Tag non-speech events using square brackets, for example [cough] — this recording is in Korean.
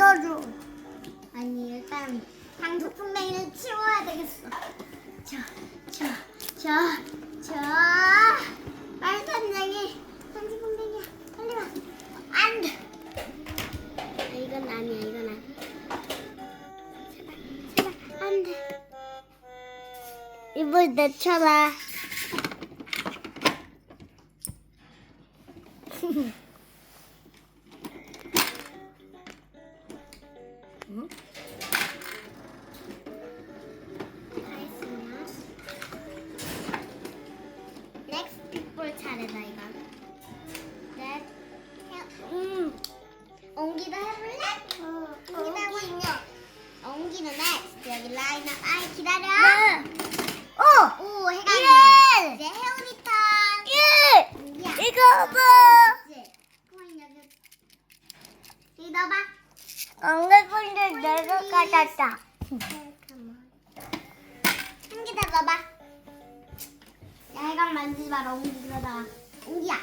묻어줘. 아니 일단 방수풍뎅이를 치워야 되겠어. 자, 자, 자, 자. 말탄쟁이 방수풍뎅이야. 빨리 와. 안 돼. 아, 이건 아니야. 이건 아니야. 제발, 안 돼. 입을 내쳐라. [laughs] 응? 빅볼 차례다 이건. 넷. 해- 음. 옹기도 해볼래? 어. 옹기도 하고 있냐? 옹기는 넥스트 여기 라인업. 아이 기다려. 오. 오 해가. 예. 이제 해오리 턴. 예! 옹기야. 이거 봐! 코인 여기. 여기 넣어봐. 엉글건데 내가 가졌다. 한개더 넣어봐. 야, 이건 만지지 마라. 옹기 들어다가. 옹기야.